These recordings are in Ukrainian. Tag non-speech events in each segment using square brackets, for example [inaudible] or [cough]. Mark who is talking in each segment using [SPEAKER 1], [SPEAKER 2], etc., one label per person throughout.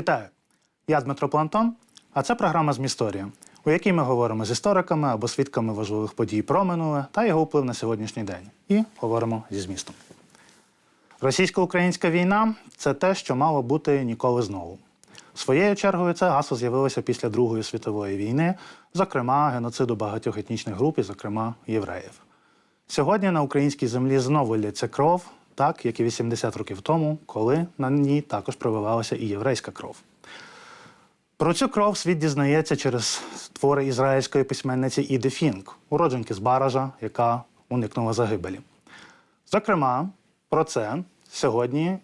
[SPEAKER 1] Вітаю! Я Дмитро Плантон, а це програма «Змісторія», у якій ми говоримо з істориками або свідками важливих подій про минуле та його вплив на сьогоднішній день. І говоримо зі змістом. Російсько-українська війна це те, що мало бути ніколи знову. Своєю чергою це гасло з'явилося після Другої світової війни, зокрема геноциду багатьох етнічних груп, і, зокрема євреїв. Сьогодні на українській землі знову лється кров, так як і 80 років тому, коли на ній також проливалася і єврейська кров. Про цю кров світ дізнається через твори ізраїльської письменниці Іди Фінк, уродженки з Баража, яка уникнула загибелі. Зокрема, про це сьогодні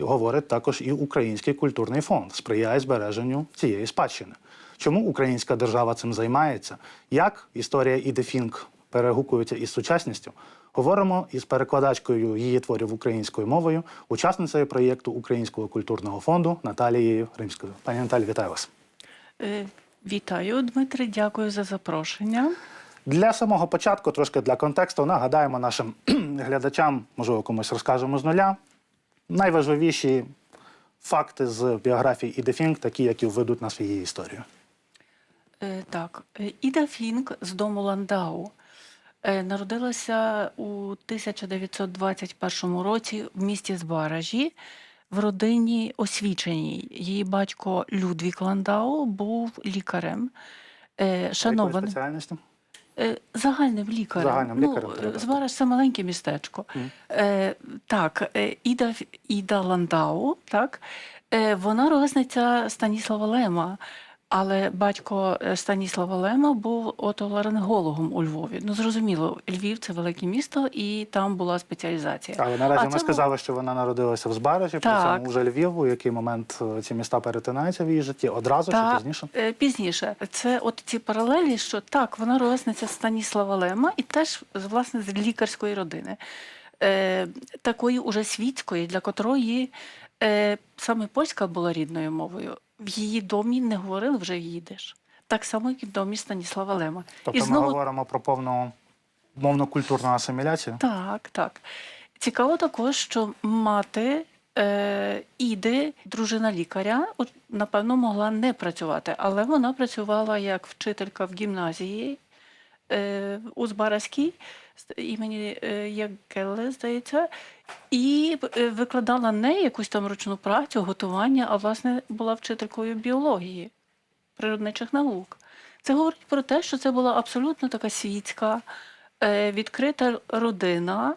[SPEAKER 1] говорить також і Український культурний фонд, сприяє збереженню цієї спадщини. Чому українська держава цим займається? Як історія Іди Фінк перегукується із сучасністю? Говоримо із перекладачкою її творів українською мовою, учасницею проєкту Українського культурного фонду Наталією Римською. Пані Наталі, вітаю вас.
[SPEAKER 2] Е, Вітаю, Дмитре, дякую за запрошення.
[SPEAKER 1] Для самого початку, трошки для контексту, нагадаємо нашим [clears throat] глядачам, можливо, комусь розкажемо з нуля. Найважливіші факти з біографії Іди Фінк, такі, які введуть нас в її історію.
[SPEAKER 2] Е, Так, е, Іда Фінк з дому Ландау народилася у 1921 році в місті Збаражі в родині освіченій. Її батько Людвік Ландау був лікарем. е,
[SPEAKER 1] Якою
[SPEAKER 2] Шанованим
[SPEAKER 1] спеціальністю?
[SPEAKER 2] Е, Загальним лікарем.
[SPEAKER 1] Загальним лікарем,
[SPEAKER 2] Ну,
[SPEAKER 1] треба.
[SPEAKER 2] е, Звараж це маленьке містечко.
[SPEAKER 1] Мгм.
[SPEAKER 2] Е, так, е, Іда, Іда Ландау, так, е, вона ровесниця Станіслава Лема. Але батько е, Станіслава Лема був отоларингологом у Львові. Ну, зрозуміло, Львів це велике місто, і там була спеціалізація.
[SPEAKER 1] Але наразі ми сказали, що вона народилася в Збаражі, при цьому уже Львів, у який момент е, ці міста перетинаються в її житті одразу чи пізніше.
[SPEAKER 2] е, Пізніше. Це от ці паралелі, що так, вона ровесниця Станіслава Лема і теж з- власне з лікарської родини, е, такої уже світської, для котрої е, саме польська була рідною мовою. В її домі не говорили вже їдиш. Так само, як і в домі Станіслава Лема.
[SPEAKER 1] Тобто ми говоримо про повну мовно-культурну асиміляцію.
[SPEAKER 2] Так, так. Цікаво також, що мати е, Іди, дружина лікаря, от, напевно, могла не працювати, але вона працювала як вчителька в гімназії е, у Збаразькій імені е, Ягеле, здається, і е, викладала не якусь там ручну працю, готування, а власне була вчителькою біології природничих наук. Це говорить про те, що це була абсолютно така світська, е, відкрита родина,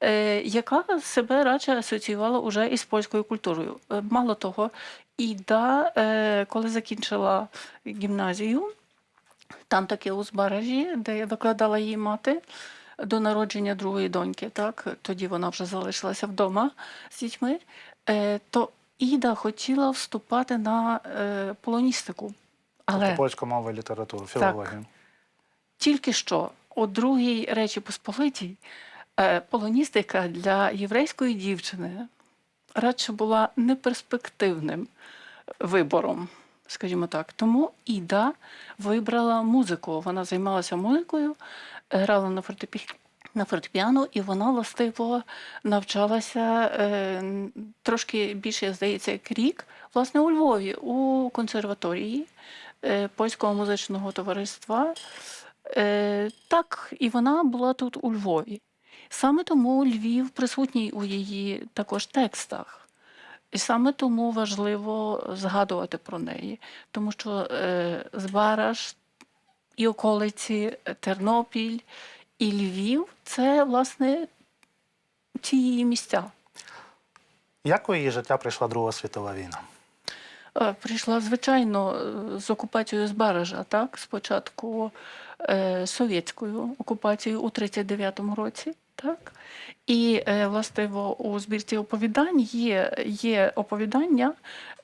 [SPEAKER 2] е, яка себе радше асоціювала уже із польською культурою. Мало того, Іда, коли закінчила гімназію, там таки у де викладала її мати до народження другої доньки, так тоді вона вже залишилася вдома з дітьми, е, то Іда хотіла вступати на е, полоністику. Але
[SPEAKER 1] Тобто польська мова і література, філологія.
[SPEAKER 2] тільки що у другій Речі Посполитій е, полоністика для єврейської дівчини радше була неперспективним вибором, скажімо так. Тому Іда вибрала музику. Вона займалася музикою, грала на фортепі... На фортепіано, і вона властиво навчалася е, трошки більше, здається, як рік, власне, у Львові, у консерваторії е, польського музичного товариства. Е, так, і вона була тут у Львові. Саме тому Львів присутній у її також текстах. І саме тому важливо згадувати про неї, тому що е, Збараж і околиці, е, Тернопіль і Львів це, власне, ці її місця.
[SPEAKER 1] Як у її життя прийшла Друга світова війна?
[SPEAKER 2] Е, Прийшла, звичайно, е, з окупацією Збаража, так? Спочатку е, совєтською окупацією у 39-му році, так? І, е, властиво, у збірці оповідань є, є оповідання,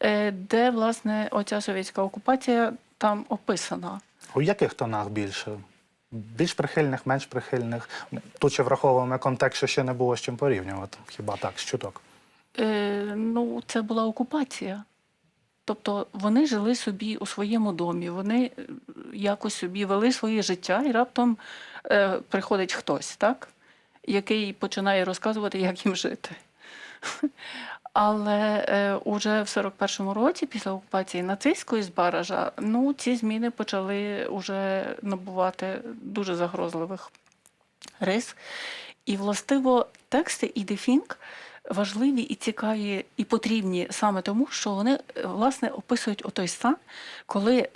[SPEAKER 2] е, де, власне, оця совєтська окупація там описана.
[SPEAKER 1] У яких тонах більше? Більш прихильних, менш прихильних? Тут ще враховуємо контекст, що ще не було з чим порівнювати. Хіба так, з чуток?
[SPEAKER 2] Е, ну, це була окупація. Тобто вони жили собі у своєму домі, вони е, якось собі вели своє життя, і раптом е, приходить хтось, так? який починає розказувати, як їм жити. Але е, уже в 41-му році, після окупації нацистської з Баража, ну, ці зміни почали уже набувати дуже загрозливих рис. І, властиво, тексти Іди Фінк важливі і цікаві, і потрібні саме тому, що вони власне описують отой стан, коли е,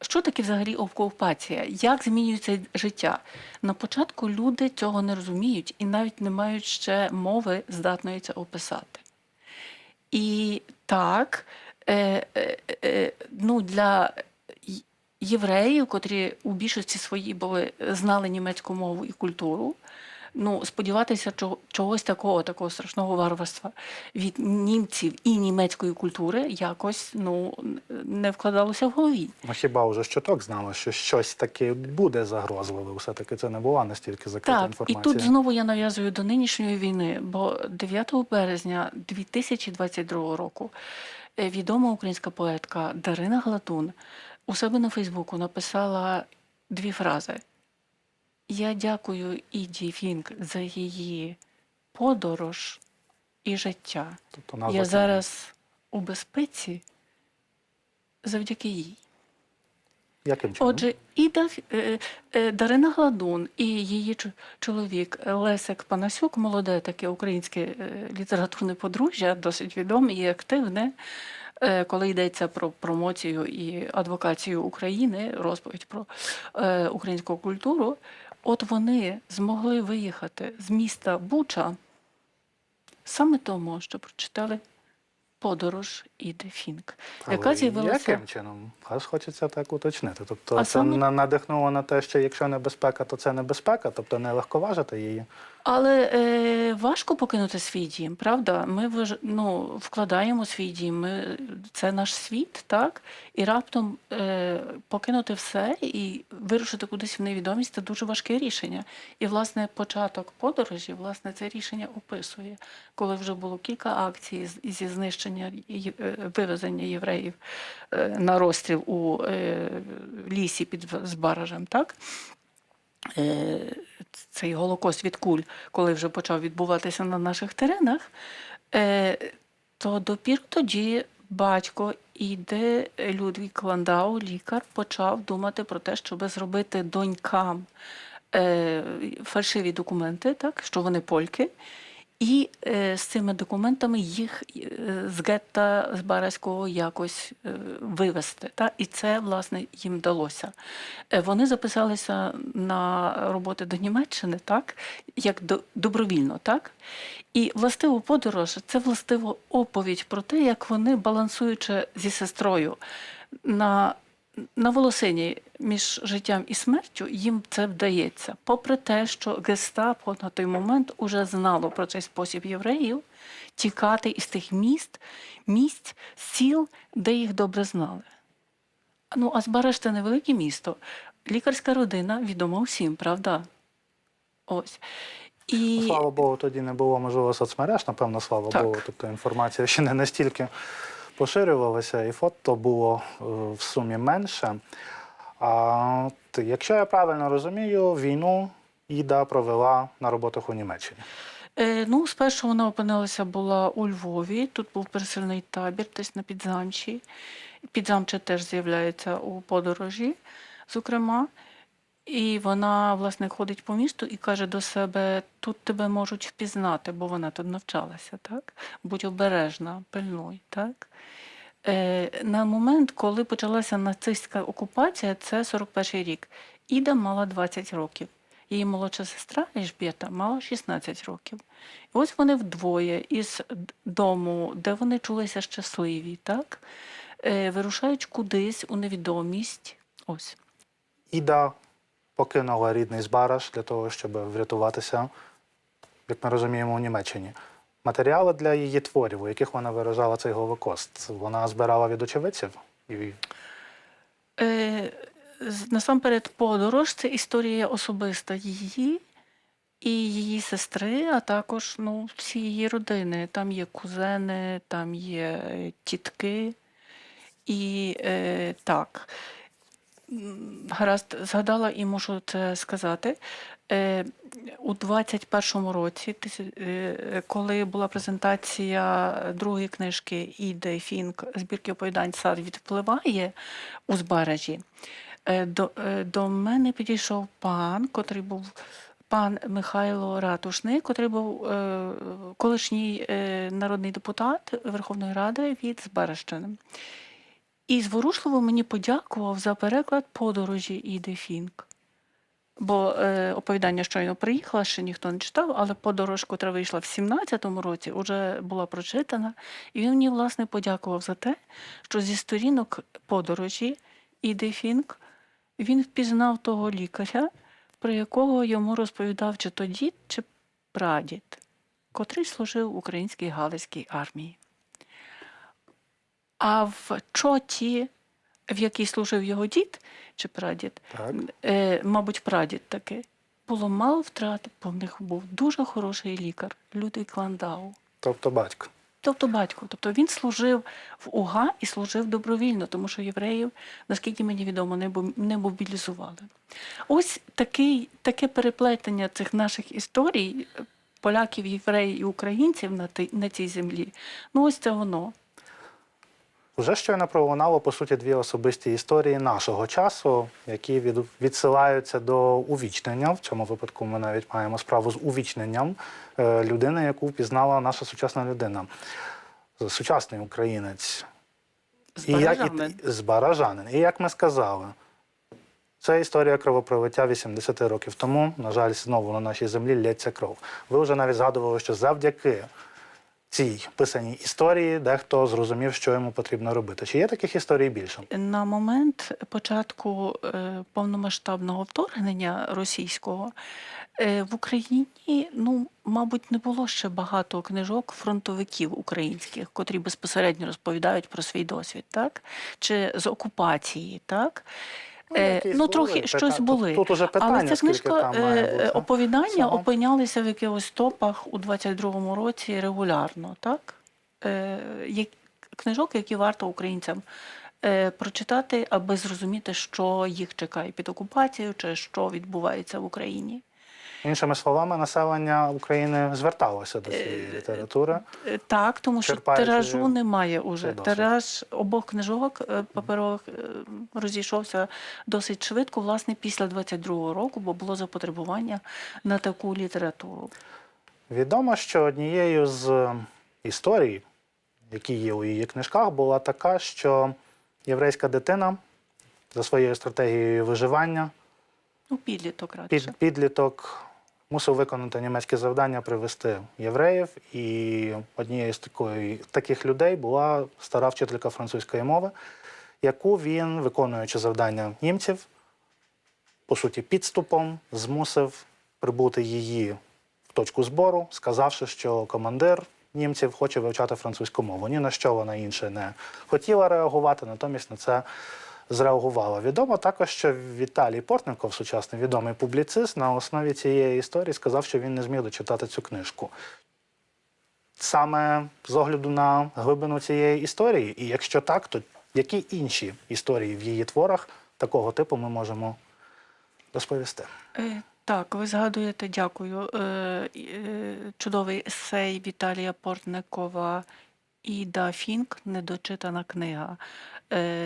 [SPEAKER 2] що таке взагалі окупація, як змінюється життя. На початку люди цього не розуміють і навіть не мають ще мови здатної це описати. І так, е, е, е, ну, для євреїв, котрі у більшості своїй були знали німецьку мову і культуру, ну, сподіватися чогось такого, такого страшного варварства від німців і німецької культури якось ну, не вкладалося в голові.
[SPEAKER 1] Ну хіба вже щоток знали, що щось таке буде загрозливе. Все-таки це не була настільки закрита
[SPEAKER 2] Так, і тут знову я нав'язую до нинішньої війни, бо 9 березня 2022 року е, відома українська поетка Дарина Глатун у себе на Фейсбуку написала дві фрази. Я дякую Іді Фінк за її подорож і життя.
[SPEAKER 1] Тобто назва
[SPEAKER 2] Я зараз у безпеці завдяки їй.
[SPEAKER 1] Яким чином?
[SPEAKER 2] Отже, Іда е, е, Дарина Гладун і її чо- чоловік Лесик Панасюк, молоде таке українське е, літературне подружжя, досить відоме і активне, коли йдеться про промоцію і адвокацію України, розповідь про українську культуру. От вони змогли виїхати з міста Буча саме тому, що прочитали подорож Іди Фінк, яка з'явилася.
[SPEAKER 1] Яким чином? Аж хочеться так уточнити. Тобто
[SPEAKER 2] А
[SPEAKER 1] це
[SPEAKER 2] саме-
[SPEAKER 1] на- надихнуло на те, що якщо небезпека, то це небезпека, тобто не легковажити її.
[SPEAKER 2] Але е, важко покинути свій дім, правда? Ми виж- ну, вкладаємо свій дім, ми, це наш світ, так? І раптом е, покинути все і вирушити кудись в невідомість це дуже важке рішення. І, власне, початок подорожі, власне, це рішення описує, коли вже було кілька акцій зі знищення е, вивезення євреїв е, на розстріл у е, лісі під Збаражем, так? е, цей голокост від куль, коли вже почав відбуватися на наших теренах, е, то допір тоді батько іде Людвік Ландау, лікар, почав думати про те, щоб зробити донькам е, фальшиві документи, так, що вони польки. І е, з цими документами їх е, з гетта з Бараського якось е, вивести. Та? І це, власне, їм вдалося. Е, вони записалися на роботи до Німеччини, так? як до, добровільно. Так? І властиво подорож це властиво оповідь про те, як вони, балансуючи зі сестрою на на волосині між життям і смертю їм це вдається, попри те, що гестапо на той момент уже знало про цей спосіб євреїв тікати із тих міст, місць, сіл, де їх добре знали. Ну, а Збараж це невелике місто. Лікарська родина відома всім, правда? Ось. І...
[SPEAKER 1] Слава Богу, тоді не було можливо соцмереж, напевно, слава
[SPEAKER 2] Так.
[SPEAKER 1] Богу. Тобто інформація ще не настільки поширювалася, і фото було е, в сумі менше. А от, якщо я правильно розумію, війну Іда провела на роботах у Німеччині.
[SPEAKER 2] Е, ну, спершу вона опинилася була у Львові. Тут був пересильний табір, десь на Підзамчі. Підзамче теж з'являється у подорожі, зокрема. І вона, власне, ходить по місту і каже до себе: тут тебе можуть впізнати, бо вона тут навчалася, так? Будь обережна, пильнуй, так? Е, на момент, коли почалася нацистська окупація, це 41 рік. Іда мала 20 років. Її молодша сестра Ельжбєта мала 16 років. І ось вони вдвоє із дому, де вони чулися щасливі, так? Е, вирушають кудись у невідомість. Ось.
[SPEAKER 1] Іда покинула рідний Збараж для того, щоб врятуватися, як ми розуміємо, у Німеччині. Матеріали для її творів, у яких вона виражала цей голокост, вона збирала від очевидців.
[SPEAKER 2] Е, насамперед, подорож це історія особиста її і її сестри, а також ну, всі її родини. Там є кузени, там є е, тітки. І е, так. Гаразд, згадала і можу це сказати. Е, у 21-му році, е, коли була презентація другої книжки Іде Фінк збірки оповідань Сад відпливає у збережі, е, до, до мене підійшов пан, котрий був пан Михайло Ратушник, котрий був колишній народний депутат Верховної Ради від Збережщини. І зворушливо мені подякував за переклад подорожі Іди Фінк. Бо е, оповідання щойно приїхала, ще ніхто не читав, але подорож, котра вийшла в 17-му році, вже була прочитана. І він мені, власне, подякував за те, що зі сторінок подорожі Іди Фінк він впізнав того лікаря, про якого йому розповідав чи то дід, чи прадід, котрий служив в українській галицькій армії. А в чоті, в якій служив його дід чи прадід, е, мабуть, прадід таки, було мало втрат, бо в них був дуже хороший лікар, Людвig Ландау.
[SPEAKER 1] Тобто батько.
[SPEAKER 2] Тобто батько. Тобто він служив в УГА і служив добровільно, тому що євреїв, наскільки мені відомо, не, мобілізували. Ось такий, таке переплетення цих наших історій, поляків, євреїв і українців на, ти- на цій землі. Ну, ось це воно.
[SPEAKER 1] Вже щойно пролунало, по суті, дві особисті історії нашого часу, які від, відсилаються до увічнення. В цьому випадку ми навіть маємо справу з увічненням е, людини, яку впізнала наша сучасна людина, сучасний українець. І як, і, з Баражанин. І як ми сказали, це історія кровопролиття 80 років тому. На жаль, знову на нашій землі лється кров. Ви вже навіть згадували, що завдяки цій писаній історії дехто зрозумів, що йому потрібно робити. Чи є таких історій більше?
[SPEAKER 2] На момент початку е, повномасштабного вторгнення російського е, в Україні, ну, мабуть, не було ще багато книжок фронтовиків українських, котрі безпосередньо розповідають про свій досвід, так? Чи з окупації, так? Е, ну, трохи
[SPEAKER 1] були,
[SPEAKER 2] щось
[SPEAKER 1] питання.
[SPEAKER 2] були.
[SPEAKER 1] тут уже питання,
[SPEAKER 2] Але ця книжка
[SPEAKER 1] там
[SPEAKER 2] е, оповідання
[SPEAKER 1] Само?
[SPEAKER 2] опинялися в якихось топах у 22-му році регулярно, так? Е, книжок, які варто українцям е, прочитати, аби зрозуміти, що їх чекає під окупацією, чи що відбувається в Україні.
[SPEAKER 1] Іншими словами, населення України зверталося до цієї літератури.
[SPEAKER 2] Е, Так, тому що
[SPEAKER 1] Черпаючи
[SPEAKER 2] тиражу немає уже. Тираж обох книжок е, паперових е, розійшовся досить швидко, власне, після 22-го року, бо було запотребування на таку літературу.
[SPEAKER 1] Відомо, що однією з е, історій, які є у її книжках, була така, що єврейська дитина за своєю стратегією виживання
[SPEAKER 2] Ну, підліток радше.
[SPEAKER 1] під, підліток мусив виконати німецьке завдання привезти євреїв. І однією з такої, таких людей була стара вчителька французької мови, яку він, виконуючи завдання німців, по суті, підступом змусив прибути її в точку збору, сказавши, що командир німців хоче вивчати французьку мову. Ні на що вона інше не хотіла реагувати, натомість на це зреагувала. Відомо також, що Віталій Портников, сучасний відомий публіцист, на основі цієї історії сказав, що він не зміг дочитати цю книжку. Саме з огляду на глибину цієї історії, і якщо так, то які інші історії в її творах такого типу ми можемо розповісти?
[SPEAKER 2] Е, Так, ви згадуєте, дякую. е, е, Чудовий есей Віталія Портникова Іда Фінк Недочитана книга.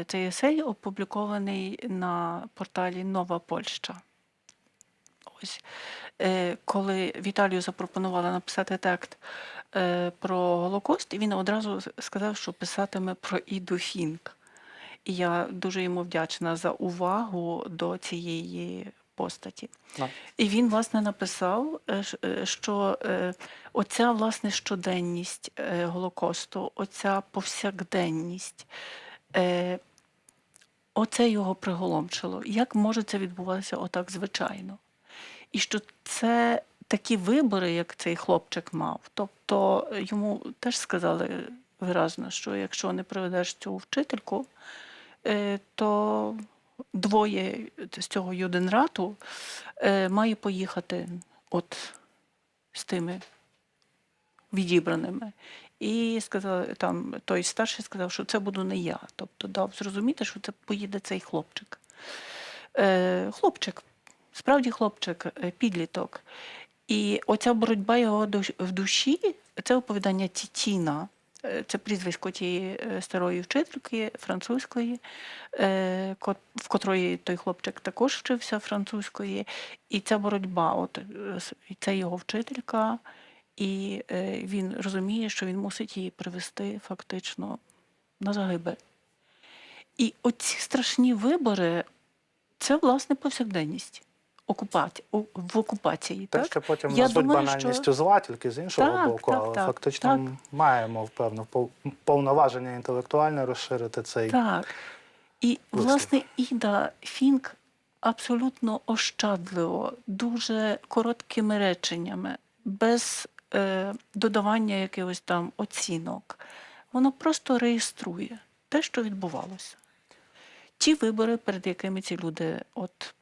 [SPEAKER 2] Цей есей опублікований на порталі Нова Польща. Ось. Е, Коли Віталію запропонували написати текст е, про Голокост, він одразу сказав, що писатиме про Іду Фінк. І я дуже йому вдячна за увагу до цієї постаті.
[SPEAKER 1] Ну.
[SPEAKER 2] І він, власне, написав, е, що оця власне щоденність Голокосту, оця повсякденність, е, оце його приголомшило. Як може це відбуватися отак звичайно? І що це такі вибори, як цей хлопчик мав. Тобто йому теж сказали виразно, що якщо не приведеш цю вчительку, е, то двоє з цього юденрату е, має поїхати от з тими відібраними. І сказали, там той старший сказав, що це буду не я. Тобто дав зрозуміти, що це поїде цей хлопчик. Е, хлопчик, справді хлопчик, е, підліток. І оця боротьба його в душі, це оповідання Тітіна, е, це прізвисько тієї е, старої вчительки французької, в котрої той хлопчик також вчився французької. І ця боротьба, от це його вчителька, і е, він розуміє, що він мусить її привести фактично на загибель. І оці страшні вибори це власне повсякденність. Окупація, в окупації.
[SPEAKER 1] Те,
[SPEAKER 2] так?
[SPEAKER 1] що потім
[SPEAKER 2] Я
[SPEAKER 1] назвуть
[SPEAKER 2] думаю,
[SPEAKER 1] банальністю
[SPEAKER 2] що-
[SPEAKER 1] зла, тільки з іншого
[SPEAKER 2] Так,
[SPEAKER 1] боку,
[SPEAKER 2] так,
[SPEAKER 1] але
[SPEAKER 2] так,
[SPEAKER 1] фактично
[SPEAKER 2] так.
[SPEAKER 1] маємо певне повноваження інтелектуальне розширити цей.
[SPEAKER 2] Так. І,
[SPEAKER 1] Вислів.
[SPEAKER 2] власне, Іда Фінк абсолютно ощадливо, дуже короткими реченнями, без додавання якихось там оцінок. Вона просто реєструє те, що відбувалося. Ті вибори, перед якими ці люди от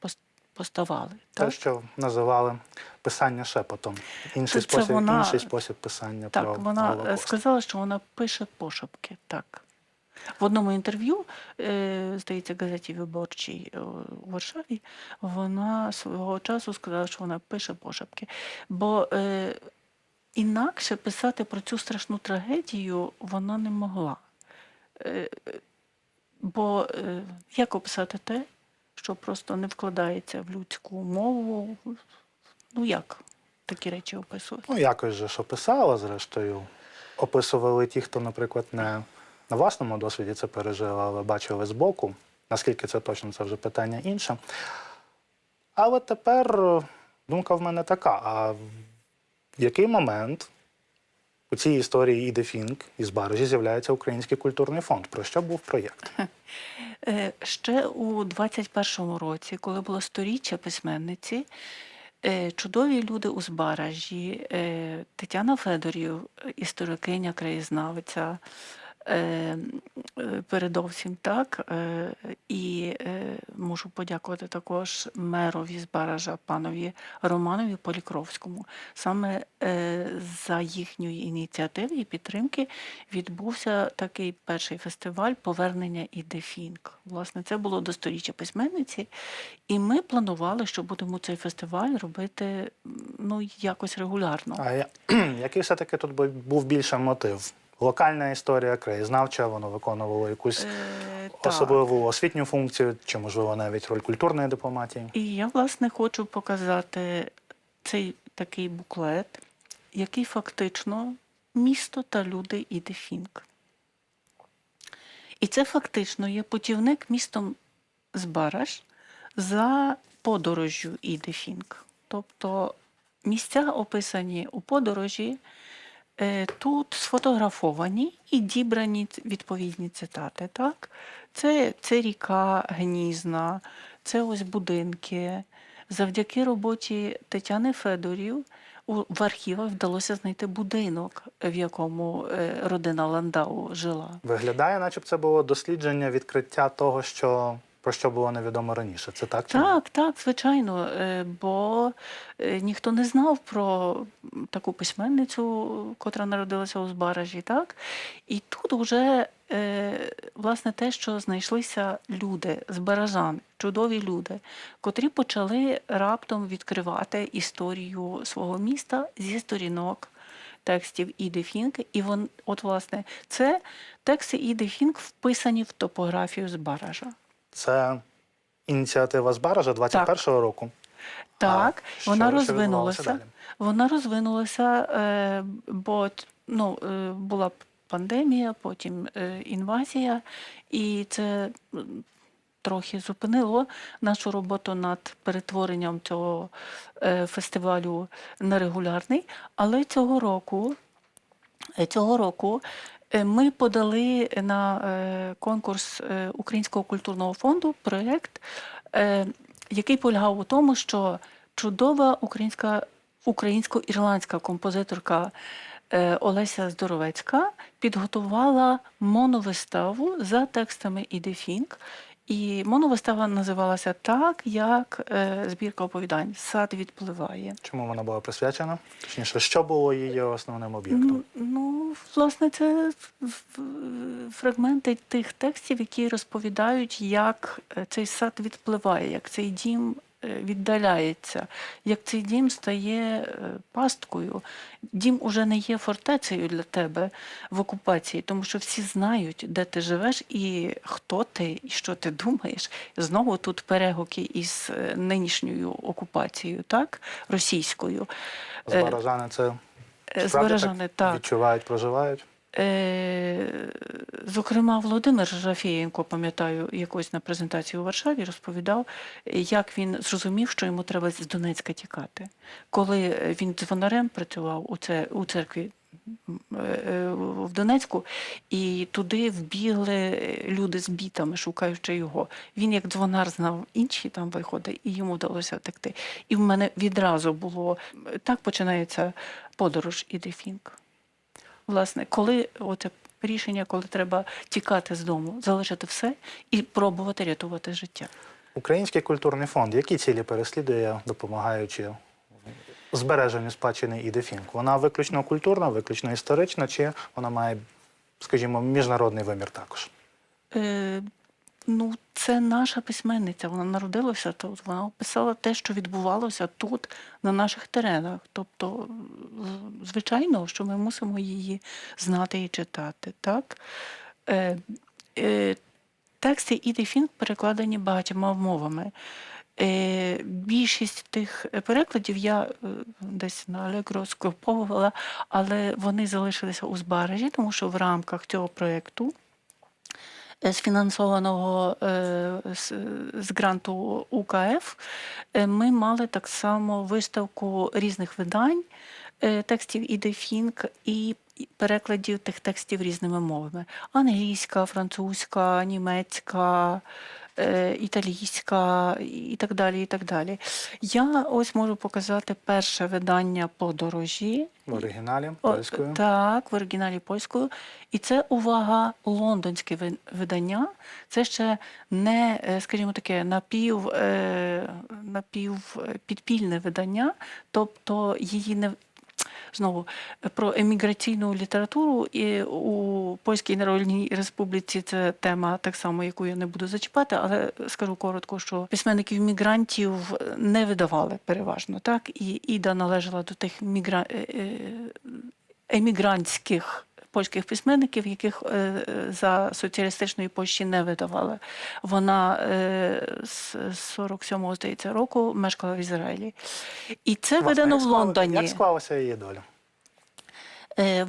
[SPEAKER 2] поставали.
[SPEAKER 1] Те,
[SPEAKER 2] Так?
[SPEAKER 1] що називали писання шепотом. Інший
[SPEAKER 2] Це
[SPEAKER 1] спосіб,
[SPEAKER 2] вона-
[SPEAKER 1] інший спосіб писання
[SPEAKER 2] Так,
[SPEAKER 1] про
[SPEAKER 2] вона е,
[SPEAKER 1] Голокост.
[SPEAKER 2] сказала, що вона пише пошепки. Так. В одному інтерв'ю, е, здається, газеті виборчій е, у Варшаві, вона свого часу сказала, що вона пише пошепки. Бо е, інакше писати про цю страшну трагедію вона не могла. Е, бо е, як описати те, що просто не вкладається в людську мову? Ну як такі речі описувати?
[SPEAKER 1] Ну, якось же що писала, зрештою. Описували ті, хто, наприклад, не на власному досвіді це пережив, але бачили збоку. Наскільки це точно, це вже питання інше. Але тепер думка в мене така: а в який момент у цій історії іде Фінк із Баражі з'являється Український культурний фонд? Про що був проєкт?
[SPEAKER 2] Е, Ще у 21-му році, коли було сторіччя письменниці, е, чудові люди у Збаражі, е, Тетяна Федорів, історикиня, краєзнавиця, передовсім так. е, І е, можу подякувати також мерові Збаража, панові Романові Полікровському. Саме е, за їхньої ініціативи і підтримки відбувся такий перший фестиваль повернення Іди Фінк. Власне, це було до сторіччя письменниці, і ми планували, що будемо цей фестиваль робити ну, якось регулярно.
[SPEAKER 1] А я, [clears throat] який все-таки тут бу- був більше мотив? Локальна історія, краєзнавча, воно виконувало якусь
[SPEAKER 2] Е, так.
[SPEAKER 1] особливу освітню функцію, чи, можливо, навіть роль культурної дипломатії.
[SPEAKER 2] І я, власне, хочу показати цей такий буклет, який фактично місто та люди Іди Фінк. І це фактично є путівник містом Збараж за подорожжю Іди Фінк. Тобто місця описані у подорожі, тут сфотографовані і дібрані відповідні цитати. Так? Це, це ріка Гнізна, це ось будинки. Завдяки роботі Тетяни Федорів в архівах вдалося знайти будинок, в якому е, родина Ландау жила.
[SPEAKER 1] Виглядає, наче б це було дослідження відкриття того, що про що було невідомо раніше. Це так? чи ні?
[SPEAKER 2] Так, так, звичайно, е, бо е, ніхто не знав про таку письменницю, котра народилася у Збаражі, так? І тут вже е, власне те, що знайшлися люди, збаражани, чудові люди, котрі почали раптом відкривати історію свого міста зі сторінок. Текстів Іди Фінк, і вон, от, власне, це тексти Іди Фінк вписані в топографію Збаража.
[SPEAKER 1] Це ініціатива з Баража 21-го року.
[SPEAKER 2] Так,
[SPEAKER 1] що-
[SPEAKER 2] вона
[SPEAKER 1] що
[SPEAKER 2] розвинулася. Вона розвинулася, е, бо ну, е, була пандемія, потім е, інвазія, і це трохи зупинило нашу роботу над перетворенням цього фестивалю на регулярний. Але цього року Цього року ми подали на е, конкурс е, Українського культурного фонду проєкт, е, який полягав у тому, що чудова українська українсько-ірландська композиторка е, Олеся Здоровецька підготувала моновиставу за текстами Іди Фінк. І моновистава називалася так, як е, збірка оповідань Сад відпливає.
[SPEAKER 1] Чому вона була присвячена? Точніше, що було її основним об'єктом?
[SPEAKER 2] Ну, власне, це фрагменти тих текстів, які розповідають, як е, цей сад відпливає, як цей дім віддаляється, як цей дім стає е, пасткою. Дім уже не є фортецею для тебе в окупації, тому що всі знають, де ти живеш і хто ти, і що ти думаєш. Знову тут перегуки із е, нинішньою окупацією, так, російською. Е,
[SPEAKER 1] Збаражани це
[SPEAKER 2] е,
[SPEAKER 1] справді
[SPEAKER 2] Збережане, так.
[SPEAKER 1] відчувають, проживають.
[SPEAKER 2] Е, Зокрема, Володимир Рафієнко, пам'ятаю, якось на презентації у Варшаві розповідав, як він зрозумів, що йому треба з Донецька тікати. Коли він дзвонарем працював у, це, у церкві е, в Донецьку, і туди вбігли люди з бітами, шукаючи його. Він як дзвонар знав інші там виходи, і йому вдалося втекти. І в мене відразу було так починається подорож Іди Фінк. Власне, коли от рішення, коли треба тікати з дому, залишити все і пробувати рятувати життя.
[SPEAKER 1] Український культурний фонд, які цілі переслідує, допомагаючи збереженню спадщини і дефінку? Вона виключно культурна, виключно історична, чи вона має, скажімо, міжнародний вимір також?
[SPEAKER 2] Е, ну, це наша письменниця. Вона народилася тут. Вона описала те, що відбувалося тут, на наших теренах. Тобто, звичайно, що ми мусимо її знати і читати. Так? Е, е, тексти Іди Фінк перекладені багатьма мовами. Е, більшість тих перекладів я е, десь на Allegro скуповувала, але вони залишилися у збережі, тому що в рамках цього проєкту сфінансованого е, з, гранту УКФ, е, ми мали так само виставку різних видань е, текстів і і і перекладів тих текстів різними мовами: англійська, французька, німецька. Е, Італійська і так далі. і так далі. Я ось можу показати перше видання подорожі
[SPEAKER 1] В оригіналі
[SPEAKER 2] о,
[SPEAKER 1] польською?
[SPEAKER 2] Так, в оригіналі польською. І це увага лондонське видання. Це ще не, е, скажімо таке, напів, е, напів е, підпільне видання, тобто її не. Знову е, про еміграційну літературу. І у Польській Народній Республіці це тема так само, яку я не буду зачіпати, але скажу коротко, що письменників мігрантів не видавали переважно, так? І Іда належала до тих мігра... е, е, емігрантських польських письменників, яких е, е, за соціалістичної Польщі не видавали. Вона е, з 47-го, здається, року мешкала в Ізраїлі. І це
[SPEAKER 1] Власне,
[SPEAKER 2] видано в Лондоні.
[SPEAKER 1] Як склалася її доля?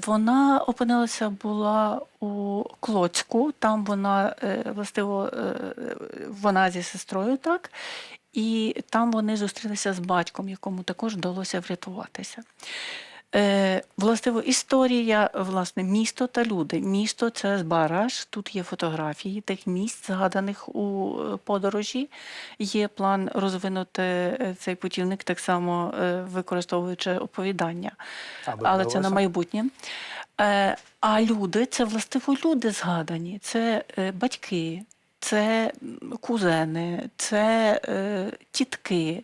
[SPEAKER 2] Вона опинилася була у Клоцьку, там вона властиво вона зі сестрою, так, і там вони зустрілися з батьком, якому також вдалося врятуватися. Е, властиво, історія, власне, місто та люди. Місто це Збараж, тут є фотографії тих місць, згаданих у е, подорожі. Є план розвинути е, цей путівник так само використовуючи оповідання.
[SPEAKER 1] Аби
[SPEAKER 2] Але це на майбутнє. А люди це властиво люди згадані, це батьки, це кузени, це тітки.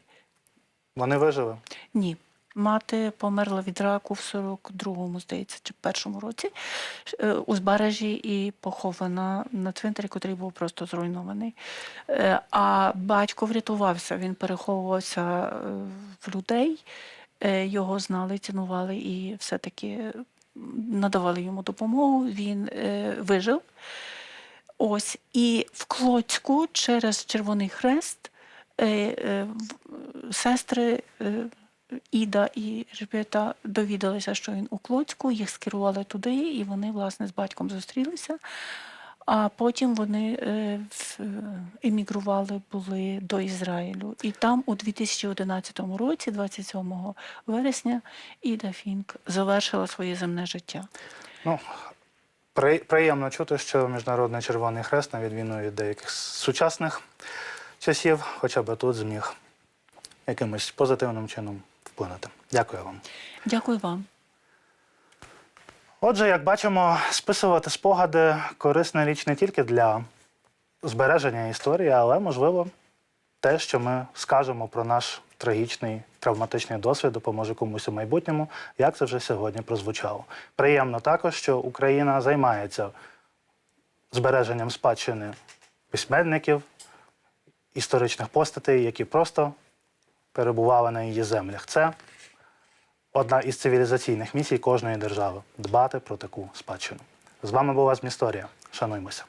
[SPEAKER 1] Вони вижили?
[SPEAKER 2] Ні. Мати померла від раку в 42-му, здається, чи в першому році е, у Збережі і похована на цвинтарі, котрий був просто зруйнований. Е, А батько врятувався, він переховувався е, в людей, його знали, цінували і все-таки надавали йому допомогу. Він вижив. Ось і в Клоцьку через Червоний Хрест сестри Іда і Жепета довідалися, що він у Клоцьку, їх скерували туди, і вони, власне, з батьком зустрілися. А потім вони е, е, емігрували були до Ізраїлю. І там у 2011 році, 27 вересня, Іда Фінк завершила своє земне життя.
[SPEAKER 1] Ну, при, приємно чути, що Міжнародний Червоний Хрест, на відміну від деяких сучасних часів, хоча б тут зміг якимось позитивним чином вплинути. Дякую вам.
[SPEAKER 2] Дякую вам.
[SPEAKER 1] Отже, як бачимо, списувати спогади корисна річ не тільки для збереження історії, але можливо те, що ми скажемо про наш трагічний травматичний досвід, допоможе комусь у майбутньому, як це вже сьогодні прозвучало. Приємно також, що Україна займається збереженням спадщини письменників, історичних постатей, які просто перебували на її землях. Це одна із цивілізаційних місій кожної держави дбати про таку спадщину. З вами була Змісторія. Шануймося.